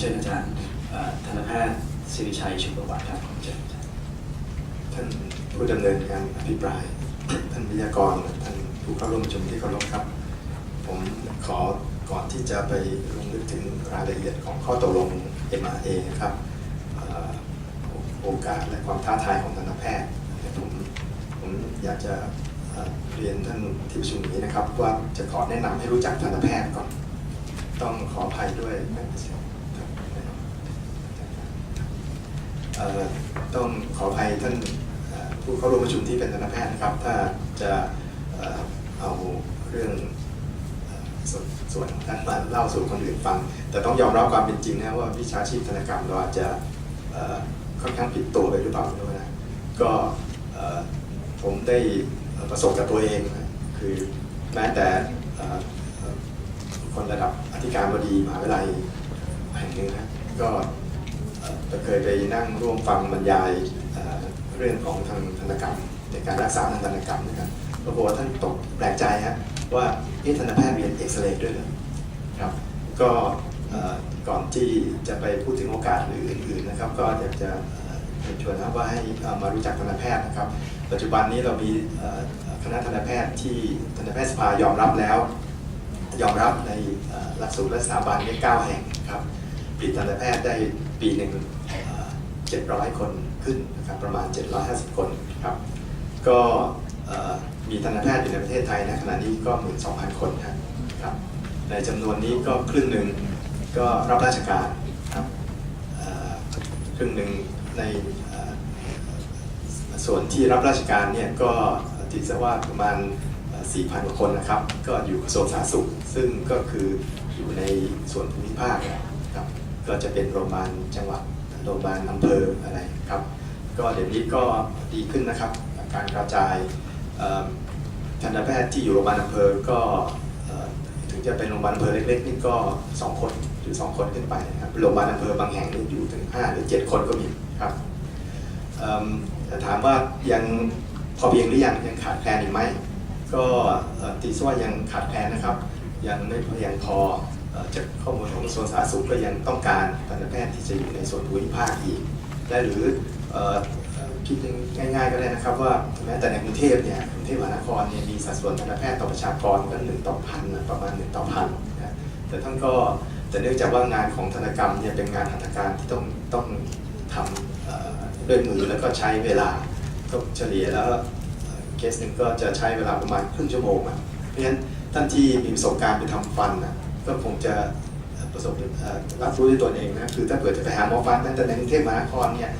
เชิญอาจารย์เอ่อทันแพทย์สิริชัยชุมประวัติครับเชิญอาจารย์ท่านผู้ดำเนินการอภิปราย ท่านวิทยากรท่านผู้เข้าร่วมประชุมที่เคารพครับ ผมขอก่อนที่จะไปลงลึกถึงรายละเอียดของข้อตกลง MRA นะครับโอกาสและความท้าทายของทันตแพทย์ผมผมอยากจะเรียนท่านที่ประชุมนี้นะครับ ว่าจะขอแนะนำให้รู้จักทันตแพทย์ก่อน ต้องขออภัยด้วยนะครับ เอ่อ ต้องขออภัยท่านผู้เข้าร่วมประชุมที่เป็นทันตแพทย์นะครับ ถ้าจะเอาเรื่องส่วนส่วนท่านมาเล่าสู่คนอื่นฟัง แต่ต้องยอมรับความเป็นจริงนะว่าวิชาชีพธนกรรมเราอาจจะค่อนข้างผิดตัวไปหรือเปล่าไม่รู้นะก็ผมได้ประสบกับตัวเองคือแม้แต่คนระดับอธิการบดีมหาวิทยาลัยแห่งหนึ่งนะก็ เอ่อเคยไปนั่งร่วมฟังบรรยายเรื่องของทางธนกรรมในการรักษาทางธนกรรมนะครับปรากฏว่าท่านตกแปลกใจฮะว่าเอ๊ะทันแพทย์เรียนเอ็กซเรย์ด้วยเหรอครับ ก็ก่อนที่จะไปพูดถึงโอกาสหรืออื่นๆนะครับ ก็อยากจะเชิญชวนนะว่าให้มารู้จักทันตแพทย์นะครับ ปัจจุบันนี้เรามีคณะทันตแพทย์ที่ทันตแพทย์สภายอมรับแล้ว ยอมรับในหลักสูตรและสถาบันได้9แห่งครับผลิตทันตแพทย์ได้ปีหนึ่ง 700 คนขึ้นนะครับประมาณ 750 คนครับก็มีทันตแพทย์อยู่ในประเทศไทยนะขณะนี้ก็ 12,000 คนครับครับในจำนวนนี้ก็ครึ่งหนึ่งก็รับราชการครับครึ่งหนึ่งในส่วนที่รับราชการเนี่ยก็ถือซะว่าประมาณเอ่อ4,000กว่าคนนะครับ ก็อยู่กระทรวงสาธารณสุข ซึ่งก็คืออยู่ในส่วนภูมิภาคนะครับก็จะเป็นโรงพยาบาลจังหวัด โรงพยาบาลอำเภออะไรครับ ก็เดี๋ยวนี้ก็ดีขึ้นนะครับ การกระจายทันตแพทย์ที่อยู่โรงพยาบาลอำเภอก็ถึงจะเป็นโรงพยาบาลอำเภอเล็กๆนี่ก็ 2 คนหรือ 2 คนขึ้นไปนะครับโรงพยาบาลอำเภอบางแห่งนี่อยู่ถึง 5 หรือ 7 คนก็มีครับถามว่ายังพอเพียงหรือยังยังขาดแคลนอีกไหมก็ตีซะว่ายังขาดแคลนนะครับ ยังไม่เพียงพอ จากข้อมูลของกระทรวงสาธารณสุขก็ยังต้องการทันตแพทย์ที่จะอยู่ในส่วนภูมิภาคอีกและหรือคิดง่ายๆก็ได้นะครับว่าแม้แต่ในกรุงเทพเนี่ยกรุงเทพมหานครเนี่ยมีสัดส่วนทันตแพทย์ต่อประชากรก็หนึ่งต่อพันประมาณหนึ่งต่อพันนะแต่ท่านก็แต่เนื่องจากว่างานของธนกรรมเนี่ยเป็นงานหัตถการที่ต้องต้องทำด้วยมือแล้วก็ใช้เวลาก็เฉลี่ยแล้วเคสหนึ่งก็จะใช้เวลาประมาณครึ่งชั่วโมงอะเพราะฉะนั้นท่านที่มีประสบการณ์ไปทำฟันนะ ก็คงจะประสบรับรู้ด้วยตัวเองนะคือถ้าเกิดจะไปหาหมอฟันตั้งแต่ในกรุงเทพมหานครเนี่ย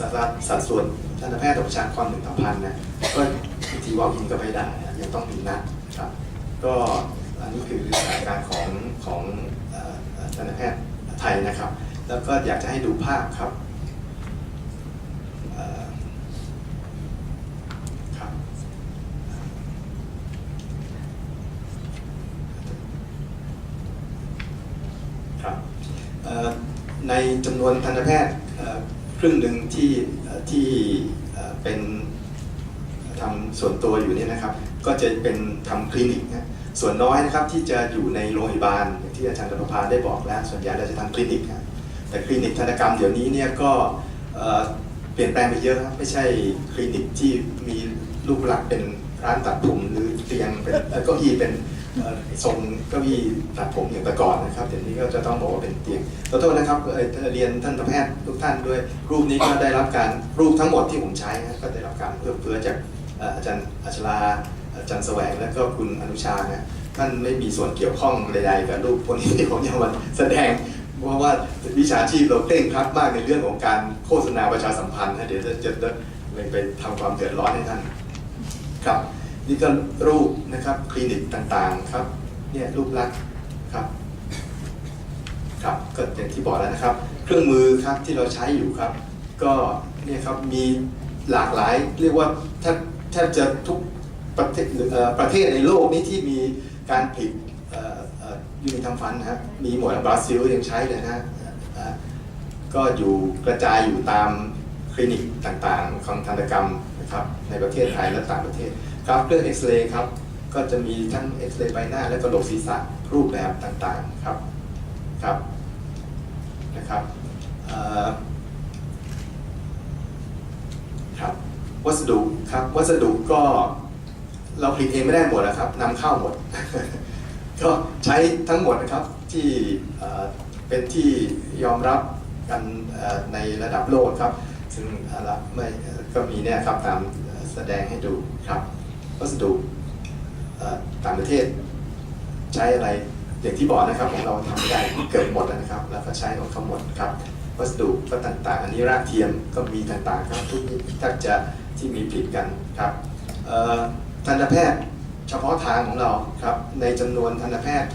สัดสัดส่วนทันตแพทย์ต่อประชากรหนึ่งต่อพันนะก็ทีวอล์กินก็ไม่ได้ยังต้องมีนัดครับก็อันนี้คือสถานการณ์ของของทันตแพทย์ไทยนะครับ แล้วก็อยากจะให้ดูภาพครับ ครับเอ่อ ในจำนวนทันตแพทย์ครึ่งหนึ่งที่ที่เป็นทำส่วนตัวอยู่เนี่ยนะครับ ก็จะเป็นทำคลินิกนะส่วนน้อยนะครับที่จะอยู่ในโรงพยาบาลอย่างที่อาจารย์ประภาได้บอกแล้ว ส่วนใหญ่เราจะทำคลินิกนะแต่คลินิกทันตกรรมเดี๋ยวนี้เนี่ยก็เปลี่ยนแปลงไปเยอะครับไม่ใช่คลินิกที่มีรูปลักษณ์เป็นร้านตัดผมหรือเตียงเป็นเก้าอี้เป็น ทรงเก้าอี้ตัดผมอย่างแต่ก่อนนะครับเดี๋ยวนี้ก็จะต้องบอกว่าเป็นเตียงขอโทษนะครับเออเรียนท่านแพทย์ทุกท่านด้วย รูปนี้ก็ได้รับการรูปทั้งหมดที่ผมใช้นะก็ได้รับการเพื่อเพื่อจากอาจารย์อัชราอาจารย์แสวงและก็คุณอนุชาเนี่ยท่านไม่มีส่วนเกี่ยวข้องใดๆกับรูปพวกนี้ที่ผมจะมาแสดงเพราะว่าวิชาชีพเราเคร่งครัดมากในเรื่องของการโฆษณาประชาสัมพันธ์นะเดี๋ยวจะจะจะไปทำความเดือดร้อนให้ท่านครับ นี่ก็รูปนะครับคลินิกต่างๆครับเนี่ยรูปลักษณ์ครับครับก็อย่างที่บอกแล้วนะครับ เครื่องมือครับที่เราใช้อยู่ครับ ก็เนี่ยครับมีหลากหลายเรียกว่าแทบแทบจะทุกประเทศประเทศในโลกนี้ที่มีการผลิตยูนิทำฟันนะครับมีหมดบราซิลยังใช้เลยนะก็อยู่กระจายอยู่ตามคลินิกต่างๆของทันตกรรมนะครับในประเทศไทยและต่างประเทศ ครับเครื่องเอ็กซเรย์ครับ ก็จะมีทั้งเอ็กซเรย์ใบหน้าและกระโหลกศีรษะรูปแบบต่างๆครับครับนะครับครับวัสดุครับวัสดุก็เราผลิตเองไม่ได้หมดนะครับนำเข้าหมด ก็ใช้ทั้งหมดนะครับที่เป็นที่ยอมรับกันในระดับโลกครับ ซึ่งเอาไม่ก็มีเนี่ยครับตามแสดงให้ดูครับ วัสดุต่างประเทศใช้อะไรอย่างที่บอกนะครับของเราทำได้เกือบหมดนะครับ แล้วก็ใช้ของเขาหมดครับ วัสดุก็ต่างๆ อันนี้รากเทียมก็มีต่างๆครับทุกแทบจะที่มีผลิตกันครับทันตแพทย์เฉพาะทางของเราครับในจำนวนทันตแพทย์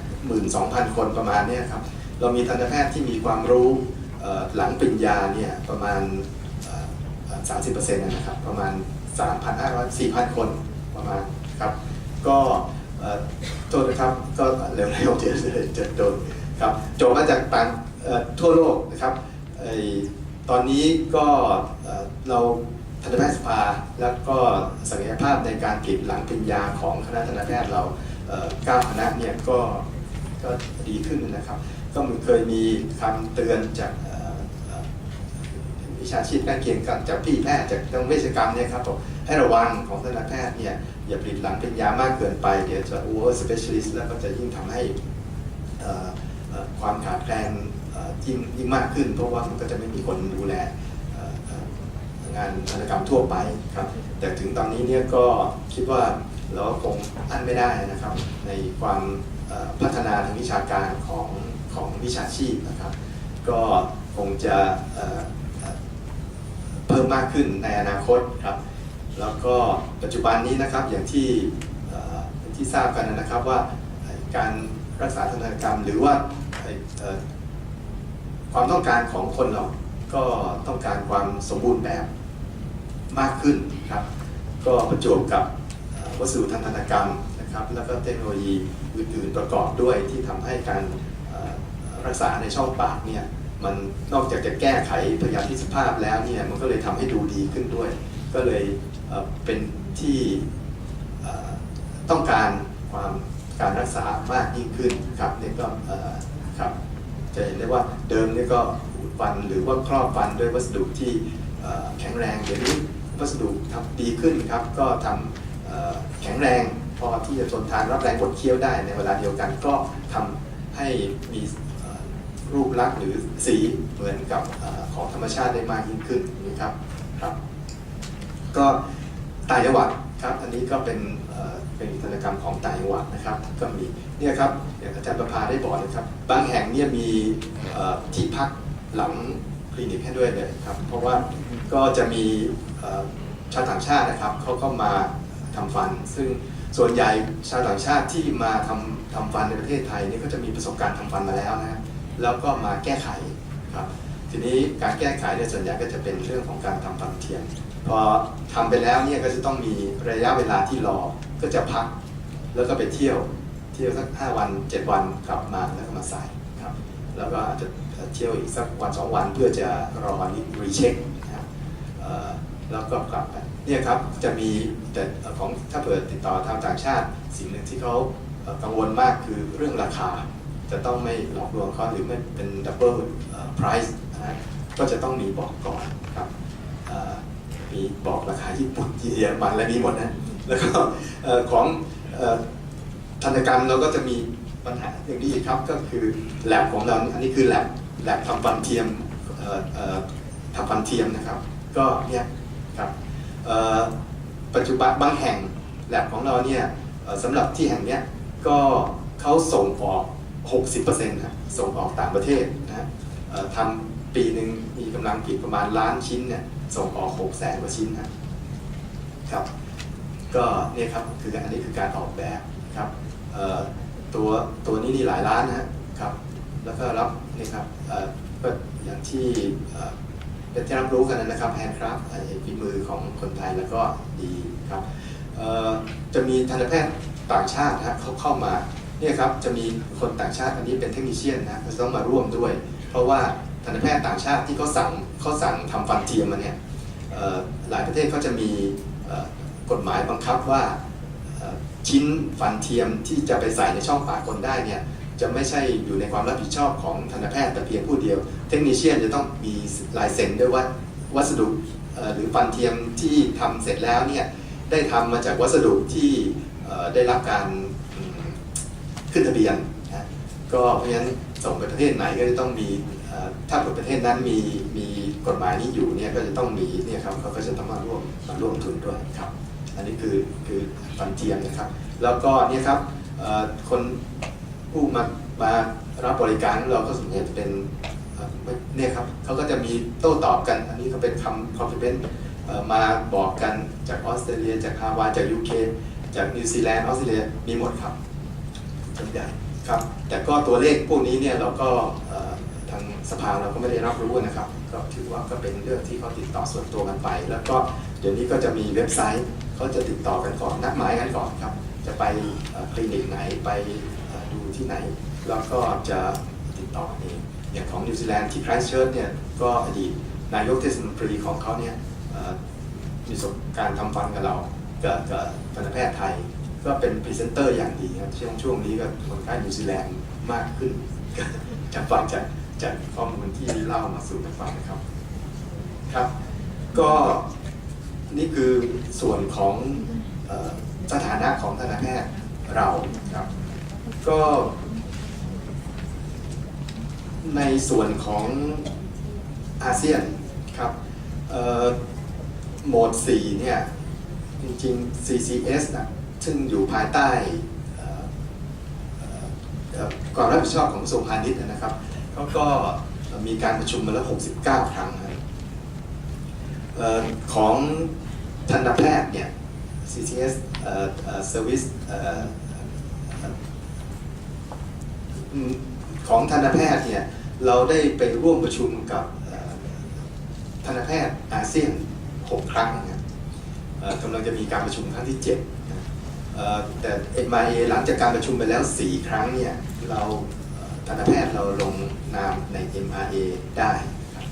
12,000 คนประมาณนี้ครับเรามีทันตแพทย์ที่มีความรู้หลังปริญญาเนี่ยประมาณสามสิบเปอร์เซ็นต์นะครับประมาณ 3,500 4,000 คน ประมาณครับ ก็โทษนะครับก็เร็วๆเดี๋ยวจะโดนครับจบมาจากต่างทั่วโลกนะครับไอตอนนี้ก็เราทันตแพทย์สภา แล้วก็ศักยภาพในการผลิตหลังปริญญาของคณะทันตแพทย์เราเก้าคณะเนี่ยก็ก็ดีขึ้นนะครับ ก็มีเคยมีคำเตือนจากวิชาชีพใกล้เคียงกันจากพี่แพทย์จากทางเวชกรรมเนี่ยครับผม ให้ระวังของทันตแพทย์เนี่ยอย่าผลิตหลังเป็นยามากเกินไป เดี๋ยวจะ over specialist แล้วก็จะยิ่งทำให้ความขาดแคลนยิ่งยิ่งมากขึ้น เพราะว่ามันก็จะไม่มีคนดูแลงานทันกรรมทั่วไปครับแต่ถึงตอนนี้เนี่ยก็คิดว่าเราก็คงอั้นไม่ได้นะครับ ในความพัฒนาทางวิชาการของของวิชาชีพนะครับ ก็คงจะเพิ่มมากขึ้นในอนาคตครับ แล้วก็ปัจจุบันนี้นะครับอย่างที่ที่ทราบกันนะครับว่าการรักษาทันตกรรมหรือว่าความต้องการของคนเราก็ต้องการความสมบูรณ์แบบมากขึ้นครับก็ประจวบกับวัสดุทางทันตกรรมนะครับแล้วก็เทคโนโลยีอื่นๆประกอบด้วยที่ทำให้การรักษาในช่องปากเนี่ยมันนอกจากจะแก้ไขพยาธิสภาพแล้วเนี่ยมันก็เลยทำให้ดูดีขึ้นด้วย ก็เลยเป็นที่ต้องการความการรักษามากยิ่งขึ้นครับเนี่ยก็ครับจะเห็นได้ว่าเดิมเนี่ยก็อุดฟันหรือว่าครอบฟันด้วยวัสดุที่แข็งแรงเดี๋ยวนี้วัสดุทำดีขึ้นครับ ก็ทำเอ่อแข็งแรงพอที่จะทนทานรับแรงบดเคี้ยวได้ในเวลาเดียวกันก็ทำให้มีรูปลักษณ์หรือสีเหมือนกับอของธรรมชาติได้มากยิ่งขึ้นนะครับครับ ก็ต่างจังหวัดครับอันนี้ก็เป็นเป็นกิจกรรมของต่างจังหวัดนะครับก็มีเนี่ยครับอย่างอาจารย์ประภาได้บอกนะครับ บางแห่งเนี่ยมีที่พักหลังคลินิกให้ด้วยเลยครับเพราะว่าก็จะมีชาวต่างชาตินะครับเขาก็มาทำฟัน ซึ่งส่วนใหญ่ชาวต่างชาติที่มาทำทำฟันในประเทศไทยนี่ก็จะมีประสบการณ์ทำฟันมาแล้วนะแล้วก็มาแก้ไขครับทีนี้การแก้ไขเนี่ยส่วนใหญ่ก็จะเป็นเรื่องของการทำฟันเทียม พอทำไปแล้วเนี่ยก็จะต้องมีระยะเวลาที่รอก็จะพักแล้วก็ไปเที่ยวเที่ยวสัก 5 วัน 7 วันกลับมาแล้วก็มาใส่ครับแล้วก็อาจจะเที่ยวอีกสักวันสองวันเพื่อจะรอรีเช็คนะครับแล้วก็กลับไปเนี่ยครับจะมีแต่ของถ้าเปิดติดต่อทางต่างชาติสิ่งหนึ่งที่เขากังวลมากคือเรื่องราคา จะต้องไม่หลอกลวงเขาหรือไม่เป็นดับเบิลไพรซ์นะฮะก็จะต้องมีบอกก่อนครับ มีบอกราคาญี่ปุ่นที่เยอรมันและมีหมดนะแล้วก็ของเอ่อทันกรรมเราก็จะมีปัญหาอย่างนี้ครับก็คือแลบของเราอันนี้คือแลบแลบทำฟันเทียมทำฟันเทียมนะครับ ก็เนี่ยครับปัจจุบันบางแห่งแลบของเราเนี่ยสำหรับที่แห่งเนี้ยก็เขาส่งออก 60%นะส่งออกต่างประเทศนะทำปีหนึ่งมีกำลังผลิตประมาณล้านชิ้นเนี่ย ส่งออก6 0แสนกว่าชิ้นนะครับ ก็เนี่ยครับคืออันนี้คือการออกแบบครับตัวตัวนี้นี่หลายล้านนะครับ แล้วก็รับนี่ครับเอ่อก็อย่างที่เอ่อเป็นที่รับรู้กันนะครับแฮนด์คราฟฝีมือของคนไทยแล้วก็ดีครับจะมีทันตแพทย์ต่างชาตินะเขาเข้ามาเนี่ยครับจะมีคนต่างชาติอันนี้เป็นเทคนิชเชียนนะจะต้องมาร่วมด้วย เพราะว่า ทันตแพทย์ต่างชาติที่เขาสั่งเขาสั่งทำฟันเทียมมาเนี่ยหลายประเทศเขาจะมีกฎหมายบังคับว่าชิ้นฟันเทียมที่จะไปใส่ในช่องปากคนได้เนี่ยจะไม่ใช่อยู่ในความรับผิดชอบของทันตแพทย์แต่เพียงผู้เดียว เทคนิชเชียนจะต้องมีลายเซ็นด้วยว่าวัสดุหรือฟันเทียมที่ทำเสร็จแล้วเนี่ยได้ทำมาจากวัสดุที่ได้รับการขึ้นทะเบียนนะก็เพราะฉะนั้นส่งไปประเทศไหนก็จะต้องมี ถ้าประเทศนั้นมีมีกฎหมายนี้อยู่เนี่ยก็จะต้องมีเนี่ยครับเขาก็จะต้องมาร่วมมาร่วมทุนด้วยครับ อันนี้คือคือฟันเทียมนะครับ แล้วก็เนี่ยครับคนผู้มามารับบริการเราก็ส่วนใหญ่จะเป็นเนี่ยครับเขาก็จะมีโต้ตอบกัน อันนี้ก็เป็นคำคอนฟิเดนมาบอกกันจากออสเตรเลีย จากฮาวายจากยูเคจากนิวซีแลนด์ออสเตรเลียมีหมดครับส่วนใหญ่ครับ แต่ก็ตัวเลขพวกนี้เนี่ยเราก็างสภาเราก็ไม่ได้รับรู้นะครับ ก็ถือว่าก็เป็นเรื่องที่เขาติดต่อส่วนตัวกันไป แล้วก็เดี๋ยวนี้ก็จะมีเว็บไซต์เขาจะติดต่อกันก่อนนัดหมายกันก่อนครับ จะไปคลินิกไหนไปดูที่ไหน แล้วก็จะติดต่อเองอย่างของนิวซีแลนด์ที่ไครสต์เชิร์ชเนี่ยก็อดีตนายกเทศมนตรีของเขาเนี่ยมีประสบการณ์ทำฟันกับเรากับกับทันตแพทย์ไทย ก็เป็นพรีเซนเตอร์อย่างดีครับช่วงช่วงนี้ก็คนไข้นิวซีแลนด์มากขึ้นจากฟังจาก จากข้อมูลที่เล่ามาสู่กันฟังนะครับครับ ก็นี่คือส่วนของออสถานะของทันตแพทย์เราครับ ก็ ในส่วนของอาเซียนครับโหมด 4 เนี่ย จริงๆ CCS นะซึ่งอยู่ภายใต้ความรับผิดชอบของกระทรวงพาณิชย์นะครับ เขาก็มีการประชุมมาแล้ว 69 ครั้งครับของทันตแพทย์เนี่ย CCS เอ่อเอ่อ Service ออของทันตแพทย์เนี่ย เราได้ไปร่วมประชุมกับทันตแพทย์อาเซียน 6 ครั้งนะกำลังจะมีการประชุมครั้งที่7นะเอ่อแต่ MIA หลังจากการประชุมไปแล้ว 4 ครั้งเนี่ย เรา ทันตแพทย์เราลงนามใน MIA ได้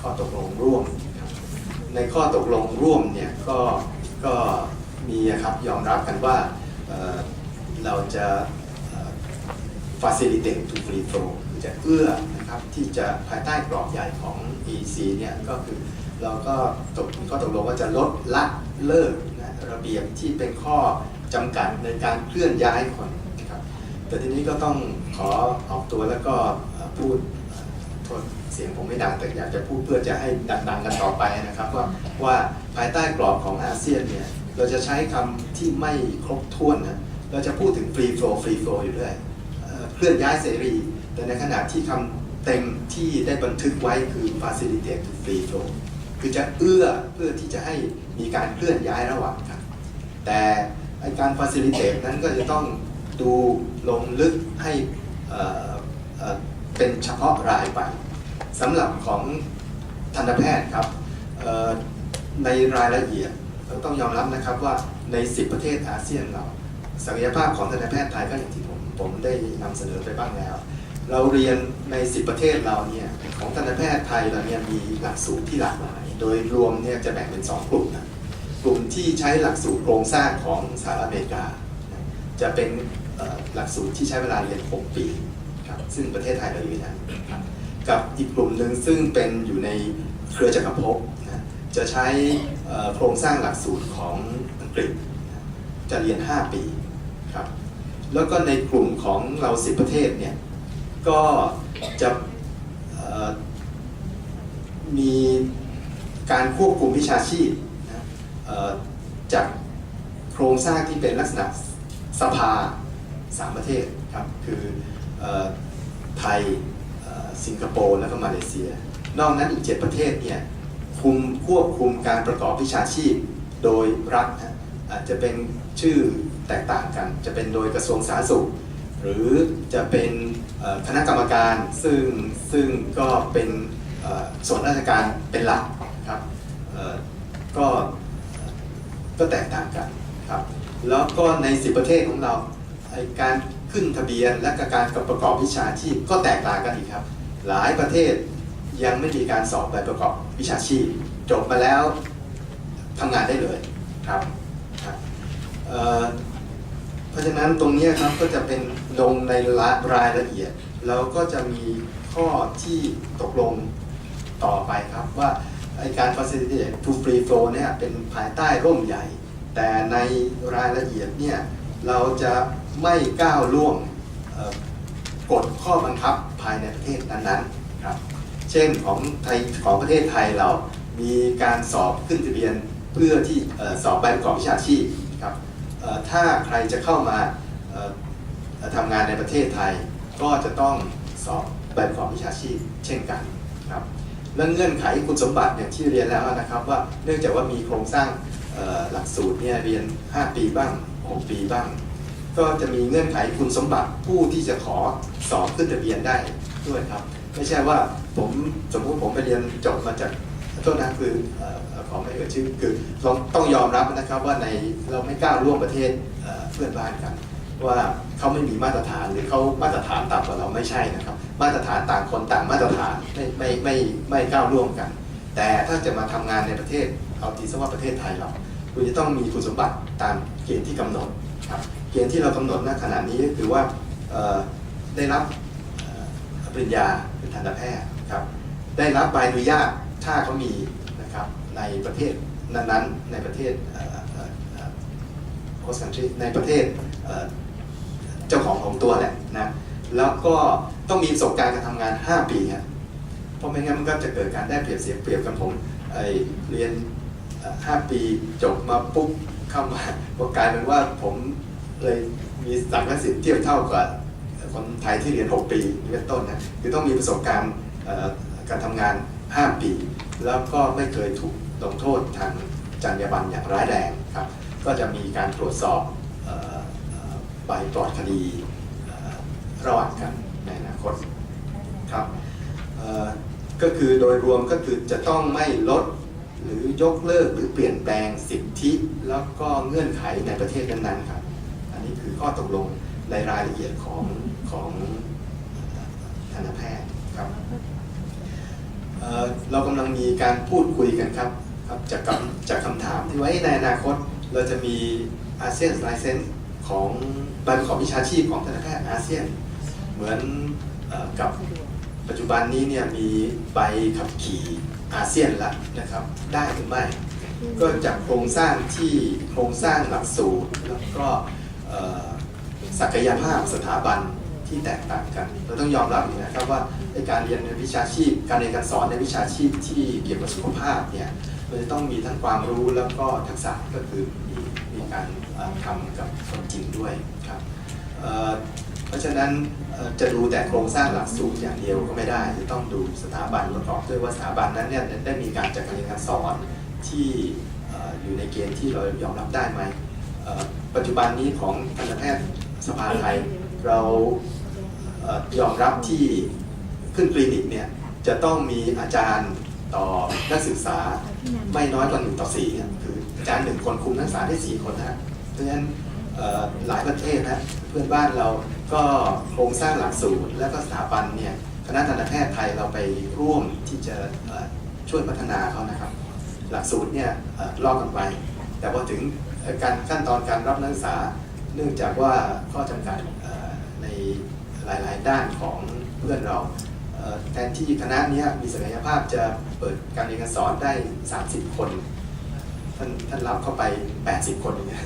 ข้อตกลงร่วม ในข้อตกลงร่วมเนี่ยก็ก็มีครับยอมรับกันว่าเราจะ facilitate to free flow จะเอื้อนะครับที่จะภายใต้กรอบใหญ่ของ EC เนี่ยก็คือเราก็ตกข้อตกลงว่าจะลดละเลิกนะระเบียบที่เป็นข้อจำกัดในการเคลื่อนย้ายคน แต่ทีนี้ก็ต้องขอออกตัวแล้วก็พูดโทษเสียงผมไม่ดังแต่อยากจะพูดเพื่อจะให้ดังๆกันต่อไปนะครับ ว่าว่าภายใต้กรอบของอาเซียนเนี่ยเราจะใช้คำที่ไม่ครบถ้วนนะเราจะพูดถึง free flow free flow อยู่เรื่อยเคลื่อนย้ายเสรี แต่ในขณะที่คำเต็มที่ได้บันทึกไว้คือ facilitate to free flow คือจะเอื้อเพื่อที่จะให้มีการเคลื่อนย้ายระหว่างกันแต่การ facilitate นั้นก็จะต้อง ดูลงลึกให้เป็นเฉพาะรายไปสำหรับของทันตแพทย์ครับในรายละเอียดเราต้องยอมรับนะครับว่าใน 10 ประเทศอาเซียนเรา ศักยภาพของทันตแพทย์ไทยก็อย่างที่ผมผมได้นำเสนอไปบ้างแล้ว เราเรียนใน 10 ประเทศเราเนี่ยของทันตแพทย์ไทยเราเนี่ยมีหลักสูตรที่หลากหลาย โดยรวมเนี่ยจะแบ่งเป็น 2 กลุ่มนะกลุ่มที่ใช้หลักสูตรโครงสร้างของสหรัฐอเมริกา จะเป็น หลักสูตรที่ใช้เวลาเรียน 6 ปีครับซึ่งประเทศไทยเราอยู่ในนั้นครับกับอีกกลุ่มหนึ่งซึ่งเป็นอยู่ในเครือจักรภพนะจะใช้โครงสร้างหลักสูตรของอังกฤษ จะเรียน 5 ปีครับแล้วก็ในกลุ่มของเรา 10 ประเทศเนี่ยก็จะมีการควบคุมวิชาชีพนะจากโครงสร้างที่เป็นลักษณะสภา สามประเทศครับคือไทยสิงคโปร์แล้วก็มาเลเซีย นอกนั้นอีก 7 ประเทศเนี่ยคุมควบคุมการประกอบวิชาชีพโดยรัฐอาจจะเป็นชื่อแตกต่างกัน จะเป็นโดยกระทรวงสาธารณสุข หรือจะเป็นคณะกรรมการซึ่งซึ่งก็เป็นส่วนราชการเป็นหลักครับก็ก็แตกต่างกันครับแล้วก็ใน 10 ประเทศของเรา การขึ้นทะเบียนและกการประกอบวิชาชีพก็แตกต่างกันอีกครับ หลายประเทศยังไม่มีการสอบใบประกอบวิชาชีพ จบมาแล้วทำงานได้เลยครับครับเเพราะฉะนั้นตรงนี้ครับก็จะเป็นลงในรายละเอียดเราก็จะมีข้อที่ตกลงต่อไปครับว่าไอการ facilitate to free flow เนี่ยเป็นภายใต้ร่มใหญ่ แต่ในรายละเอียดเนี่ยเราจะ ไม่ก้าวล่วงกฎข้อบังคับภายในประเทศนั้นๆครับเช่นของไทยของประเทศไทยเรามีการสอบขึ้นทะเบียนเพื่อที่อสอบใบประกอบวิชาชีพครับถ้าใครจะเข้ามาทำงานในประเทศไทย ก็จะต้องสอบใบประกอบวิชาชีพเช่นกันครับและเงื่อนไขคุณสมบัติอย่างที่เรียนแล้วนะครับว่าเนื่องจากว่ามีโครงสร้างหลักสูตรเนี่ยเรียน 5 ปีบ้าง 6 ปีบ้าง ก็จะมีเงื่อนไขคุณสมบัติผู้ที่จะขอสอบขึ้นทะเบียนได้ด้วยครับ ไม่ใช่ว่าผมสมมติผมไปเรียนจบมาจากโทษนะคือขอไม่เอ่ยชื่อคือเราต้องยอมรับนะครับว่าในเราไม่กล้าร่วมประเทศเพื่อนบ้านกัน ว่าเขาไม่มีมาตรฐานหรือเขามาตรฐานต่ำกว่าเราไม่ใช่นะครับ มาตรฐานต่างคนต่างมาตรฐานไม่ไม่ไม่ไม่ก้าวร่วมกัน แต่ถ้าจะมาทำงานในประเทศเอาตีซะว่าประเทศไทยเราคุณจะต้องมีคุณสมบัติตามเกณฑ์ที่กำหนดครับ เกณฑ์ที่เรากำหนดณขณะนี้ก็คือว่าได้รับปริญญาเป็นทันตแพทย์ครับได้รับใบอนุญาตถ้าเขามีนะครับในประเทศนั้นๆในประเทศโคส country ในประเทศเจ้าของของตัวแหละนะแล้วก็ต้องมีประสบการณ์การทำงาน 5 ปีครับเพราะไม่งั้นมันก็จะเกิดการได้เปรียบเสียเปรียบกันผมเรียน 5 ปีจบมาปุ๊บเข้ามาก็กลายเป็นว่าผม เลยมีสังกัดสิทธิ์เทียบเท่ากับคนไทยที่เรียน 6 ปีเป็นต้นนะคือต้องมีประสบการณ์การทำงาน 5 ปี แล้วก็ไม่เคยถูกลงโทษทางจรรยาบรรณอย่างร้ายแรงครับ ก็จะมีการตรวจสอบใบปลอดคดีเอ่อระหว่างกันในอนาคตครับก็คือโดยรวมก็คือจะต้องไม่ลดหรือยกเลิกหรือเปลี่ยนแปลงสิทธิ แล้วก็เงื่อนไขในประเทศนั้นๆครับ นนี้คือข้อตกลงในรายละเอียดของของทันตแพทย์ครับเเรากำลังมีการพูดคุยกันครับครับจากคำจากคำถามที่ว่าในอนาคต เราจะมีอาเซียนไลเซนส์ของใบประกอบวิชาชีพของทันตแพทย์อาเซียน เหมือนอกับปัจจุบันนี้เนี่ยมีใบขับขี่อาเซียนล้วนะครับ ได้หรือไม่ ก็จากโครงสร้างที่โครงสร้างหลักสูตรแล้วก็ ศักยภาพสถาบันที่แตกต่างกัน เราต้องยอมรับนะครับว่าในการเรียนในวิชาชีพ การเรียนการสอนในวิชาชีพที่เกี่ยวกับสุขภาพเนี่ยมันจะต้องมีทั้งความรู้แล้วก็ทักษะก็คือมีมีการทำกับคนจริงด้วยครับเพราะฉะนั้นจะดูแต่โครงสร้างหลักสูตรอย่างเดียวก็ไม่ได้ จะต้องดูสถาบันประกอบด้วยว่าสถาบันนั้นเนี่ยได้มีการจัดการเรียนการสอนที่อยู่ในเกณฑ์ที่เรายอมรับได้ไหม ปัจจุบันนี้ของทันตแพทย์สภาไทย เราเออยอมรับที่ขึ้นคลินิกเนี่ยจะต้องมีอาจารย์ต่อนักศึกษาไม่น้อยกว่าหนึ่งต่อสี่คืออาจารย์หนึ่งคนคุมนักศึกษาได้สี่คนนะเพราะฉะนั้นหลายประเทศนะเพื่อนบ้านเราก็โครงสร้างหลักสูตรและก็สถาบันเนี่ยคณะทันตแพทย์ไทยเราไปร่วมที่จะช่วยพัฒนาเขานะครับ หลักสูตรเนี่ยลอกกันไป แต่พอถึง การขั้นตอนการรับนักศึกษา เนื่องจากว่าข้อจำกัดในหลาย ๆ ด้านของเพื่อนเราแทนที่คณะนี้มีศักยภาพจะเปิดการเรียนการสอนได้ 30 คน ท่านท่านรับเข้าไป 80 คนอย่างเงี้ย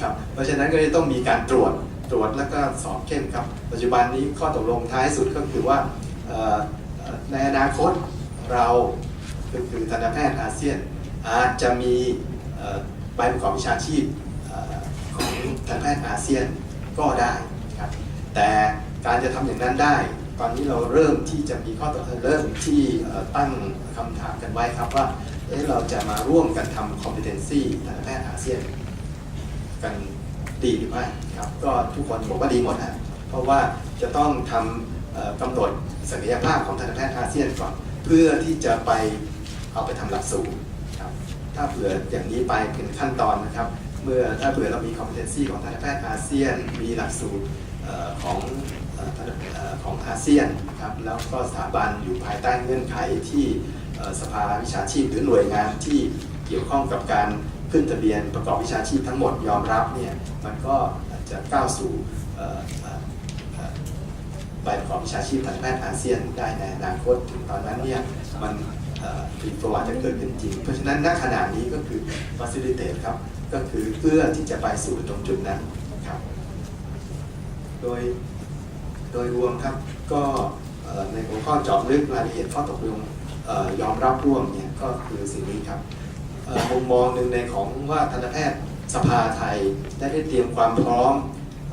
ครับเพราะฉะนั้นก็จะต้องมีการตรวจตรวจแล้วก็สอบเข้มครับ ปัจจุบันนี้ข้อตกลงท้ายสุดก็คือว่าในอนาคตเราก็คือทันตแพทย์อาเซียนอาจจะมี ใบประกอบวิชาชีพของทันตแพทย์อาเซียนก็ได้ครับแต่การจะทำอย่างนั้นได้ ตอนนี้เราเริ่มที่จะมีข้อตกลงเริ่มที่ตั้งคำถามกันไว้ครับว่าเเราจะมาร่วมกันทำ competency ทันตแพทย์อาเซียน กันดีหรือไม่ครับก็ทุกคนบอกว่าดีหมดฮะเพราะว่าจะต้องทำกำหนดศักยภาพของทันตแพทย์อาเซียนก่อนเพื่อที่จะไปเอาไปทำหลักสูตรครับ ถ้าเผื่ออย่างนี้ไปเป็นขั้นตอนนะครับ เมื่อถ้าเผื่อเรามี competency ของทันตแพทย์อาเซียน มีหลักสูตรของออทันตเอ่อของอาเซียนครับแล้วก็สถาบันอยู่ภายใต้เงื่อนไขที่สภาวิชาชีพหรือหน่วยงานที่เกี่ยวข้องกับการขึ้นทะเบียนประกอบวิชาชีพทั้งหมดยอมรับเนี่ยมันก็อาจจะก้าวสู่ใบประกอบวิชาชีพทันตแพทย์อาเซียนได้ในอนาคตถึงตอนนั้นเนี่ยมัน เอ่อมีประวัติจะเกิดขึ้นจริง เพราะฉะนั้นณขณะนี้ก็คือ facilitate ครับ ก็คือเพื่อที่จะไปสู่ตรงจุดนั้นครับ โดยโดยรวมครับก็ในหัวข้อเจาะลึกรายละเอียดข้อตกลงยอมรับร่วมเนี่ยก็คือสิ่งนี้ครับมุมมองหนึ่งในของว่าทันตแพทย์สภาไทยได้ได้เตรียมความพร้อม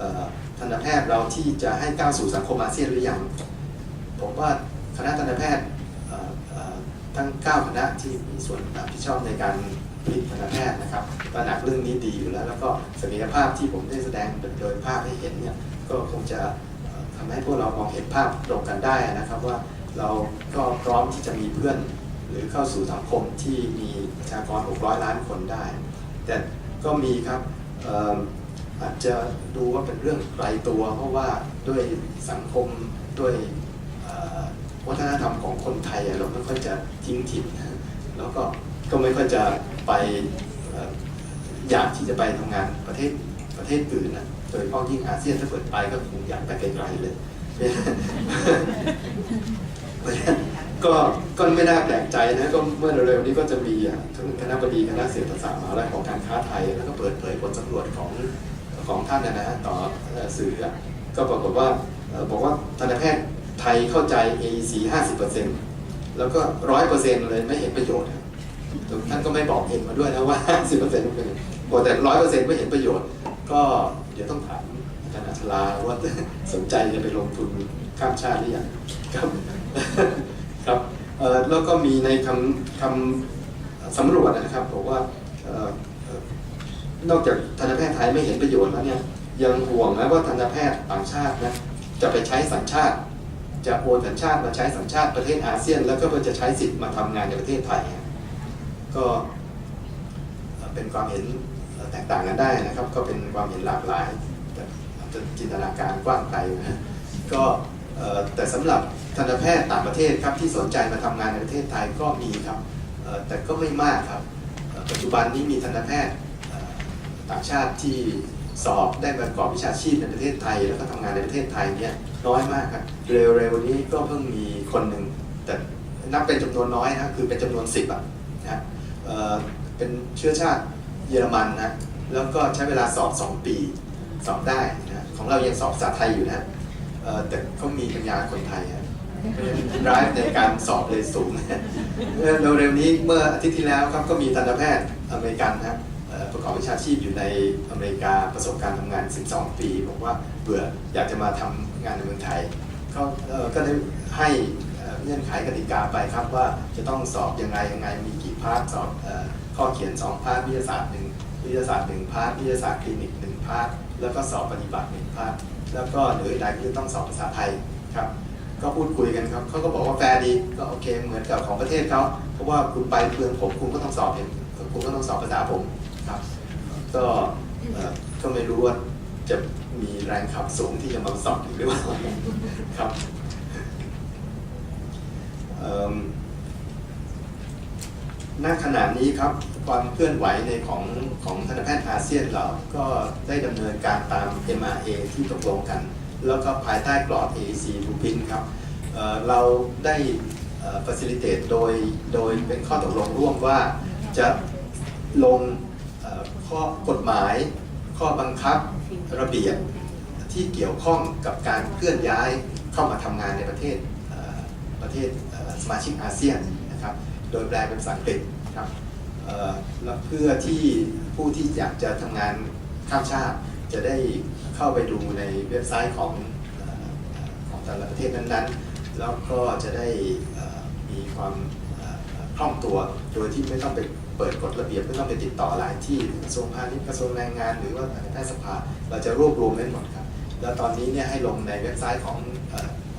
ออทันตแพทย์เราที่จะให้ก้าวสู่สังคมอาเซียนหรือยังผมว่าคณะทันตแพทย์ ทั้ง 9 คณะที่มีส่วนรับผิดชอบในการผลิตทันตแพทย์นะครับตระหนักเรื่องนี้ดีอยู่แล้ว แล้วก็ศักยภาพที่ผมได้แสดงโดยภาพให้เห็นเนี่ยก็คงจะทำให้พวกเรามองเห็นภาพตรงกันได้นะครับว่าเราก็พร้อมที่จะมีเพื่อน หรือเข้าสู่สังคมที่มีประชากร 600 ล้านคนได้ แต่ก็มีครับอาจจะดูว่าเป็นเรื่องไกลตัว เพราะว่าด้วยสังคมด้วย วัฒนธรรมของคนไทยเราไม่ค่อยจะทิ้งถิ่นนะแล้วก็ก็ไม่ค่อยจะไปอยากที่จะไปทำงานประเทศประเทศอื่นนะโดยเฉพาะยิ่งอาเซียนถ้าเกิดไปก็คงอยากไปไกลๆเลยเพราะฉะนั้นก็ก็ไม่น่าแปลกใจนะก็เมื่อเร็วๆนี้ก็จะมีท่านคณะบดีคณะเศรษฐศาสตร์มหาวิทยาลัยของการค้าไทย แล้วก็เปิดเผยผลสำรวจของของท่านนะนะต่อสื่อก็ปรากฏว่าบอกว่าทันตแพทย์ ไทยเข้าใจ AEC 50%แล้วก็ 100%เลยไม่เห็นประโยชน์ท่านก็ไม่บอกเองมาด้วยนะว่า 50%เป็นยังไงบอกแต่ 100%ไม่เห็นประโยชน์ ก็เดี๋ยวต้องถามอาจารย์อัชราว่าสนใจจะไปลงทุนข้ามชาติหรือยังครับครับแล้วก็มีในคำคำสำรวจนะครับบอกว่านอกจากทันตแพทย์ไทยไม่เห็นประโยชน์แล้วเนี่ยยังห่วงนะว่าทันตแพทย์ต่างชาตินะจะไปใช้สัญชาติ จะโอนสัญชาติมาใช้สัญชาติประเทศอาเซียน แล้วก็เพื่อจะใช้สิทธิ์มาทำงานในประเทศไทย ก็เป็นความเห็นแตกต่างกันได้นะครับ ก็เป็นความเห็นหลากหลายแต่จะจินตนาการกว้างไกลนะก็แต่สำหรับทันตแพทย์ต่างประเทศครับที่สนใจมาทำงานในประเทศไทยก็มีครับแต่ก็ไม่มากครับปัจจุบันนี้มีทันตแพทย์ต่างชาติที่สอบได้ประกอบวิชาชีพในประเทศไทย แล้วก็ทำงานในประเทศไทยเนี่ย น้อยมากครับเร็วๆนี้ก็เพิ่งมีคนหนึ่งแต่นับเป็นจำนวนน้อยนะคือเป็นจำนวนสิบอะนะเอ่อเป็นเชื้อชาติเยอรมันนะแล้วก็ใช้เวลาสอบ2ปีสอบได้นะของเรายังสอบภาษาไทยอยู่นะแต่เขามีปัญญาคนไทยฮะร้ายในการสอบเลยสูงเมื่อเร็วๆนี้เมื่ออาทิตย์ที่แล้วครับก็มีทันตแพทย์อเมริกันนะประกอบวิชาชีพอยู่ในอเมริกาประสบการณ์ทำงาน 12 ปี บอกว่าเบื่ออยากจะมาทำ งานในเมืองไทยเขาก็ได้ให้เงื่อนไขกติกาไปครับว่าจะต้องสอบยังไงยังไงมีกี่พาร์ทสอบข้อเขียน 2 พาร์ทวิทยาศาสตร์หนึ่งวิทยาศาสตร์หนึ่งพาร์ทวิทยาศาสตร์คลินิกหนึ่งพาร์ทแล้วก็สอบปฏิบัติหนึ่งพาร์ทแล้วก็เหลืออีกใดคือต้องสอบภาษาไทยครับก็พูดคุยกันครับเขาก็บอกว่าแฟร์ดีก็โอเคเหมือนกับของประเทศเขาเพราะว่าคุณไปเพื่อนผมคุณก็ต้องสอบเห็นคุณก็ต้องสอบภาษาผมครับ ก็ก็ไม่รู้ว่าจะ แรงขับสูงที่จะมาสอบอีกหรือเปล่าครับณขณะนี้ครับความเคลื่อนไหวในของของทันตแพทย์อาเซียนเราก็ได้ดำเนินการตาม MRA ที่ตกลงกัน แล้วก็ภายใต้กรอบ AEC Blueprint ครับเเราได้ facilitate โดยโดยเป็นข้อตกลงร่วมว่าจะลงข้อกฎหมาย ข้อบังคับระเบียบ ที่เกี่ยวข้องกับการเคลื่อนย้ายเข้ามาทำงานในประเทศประเทศสมาชิกอาเซียนนะครับ โดยแปลเป็นภาษาอังกฤษครับเพื่อที่ผู้ที่อยากจะทำงานข้ามชาติ จะได้เข้าไปดูในเว็บไซต์ของของแต่ละประเทศนั้นๆ แล้วก็จะได้มีความคล่องตัวโดยที่ไม่ต้องไปเปิดกฎระเบียบไม่ต้องไปติดต่อหลายที่กระทรวงพาณิชย์กระทรวงแรงงาน หรือว่าแพทยสภาเราจะรวบรวมไว้หมดครับ แล้วตอนนี้เนี่ยให้ลงในเว็บไซต์ของอ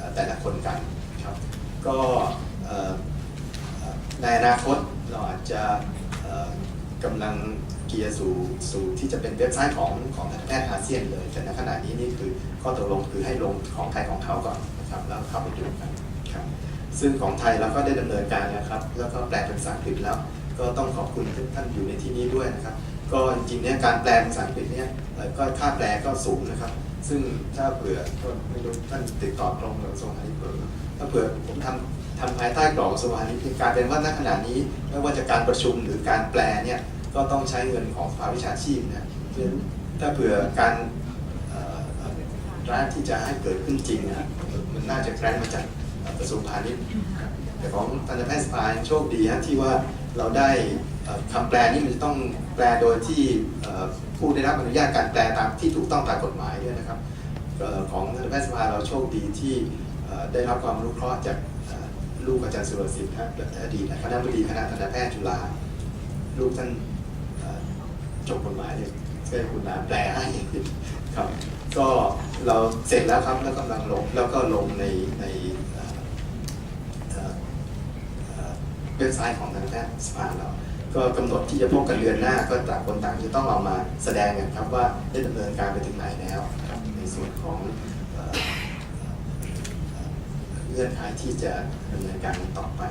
อแต่ละคนกันครับ ก็ในอนาคตเราอาจจะกำลังเกียร์สู่สู่ที่จะเป็นเว็บไซต์ของของแพทย์อาเซียนเลย แต่ในขณะนี้นี่คือข้อตกลงคือให้ลงของไทยของเขาก่อนนะครับแล้วเข้าไปดูกันครับซึ่งของไทยเราก็ได้ดำเนินการนะครับ แล้วก็แปลเป็นภาษาอังกฤษแล้ว ก็ต้องขอบคุณท่านอยู่ในที่นี้ด้วยนะครับ ก็จริงๆเนี่ยการแปลภาษาอังกฤษเนี่ยก็ค่าแปลก็สูงนะครับ ซึ่งถ้าเผื่อไม่รู้ท่านติดต่อตรงกับกระทรวงพาณิชย์เผื่อถ้าเผื่อผมทำทำภายใต้กรอบกระทรวงพาณิชย์การเป็นว่าณขณะนี้ไม่ว่าจะการประชุมหรือการแปลเนี่ยก็ต้องใช้เงินของภาวิชาชีพนะเพราะฉะนั้นถ้าเผื่อการเอ่อร้านที่จะให้เกิดขึ้นจริงนะมันน่าจะแกรนมาจาก กระทรวงพาณิชย์แต่ของทันตแพทย์สภายโชคดีฮะที่ว่าเราได้เอ่อคำแปลนี่มันจะต้องแปลโดยที่ผู้ได้รับอนุญาตการแปลตามที่ถูกต้องตามกฎหมายด้วยนะครับของทันตแพทย์สภาเราโชคดีที่ได้รับความรู้เคราะห์จากลูกอาจารย์สุรสิทธิ์ครับอดีตคณะบดีคณะทันตแพทย์จุฬาลูกท่านจบกฎหมายเนี่ยก็ให้คุณนาแปลให้ครับ ก็เราเสร็จแล้วครับแล้วกำลังลงแล้วก็ลงในในเอ่อ เอ่อเอ่อเว็บไซต์ของทางแพทย์สภาเรา ก็กำหนดที่จะพบกันเดือนหน้า ก็ต่างคนต่างจะต้องเอามาแสดงกันครับว่าได้ดำเนินการไปถึงไหนแล้ว ในส่วนของเอ่อเอ่อเงื่อนไขที่จะดำเนินการต่อไป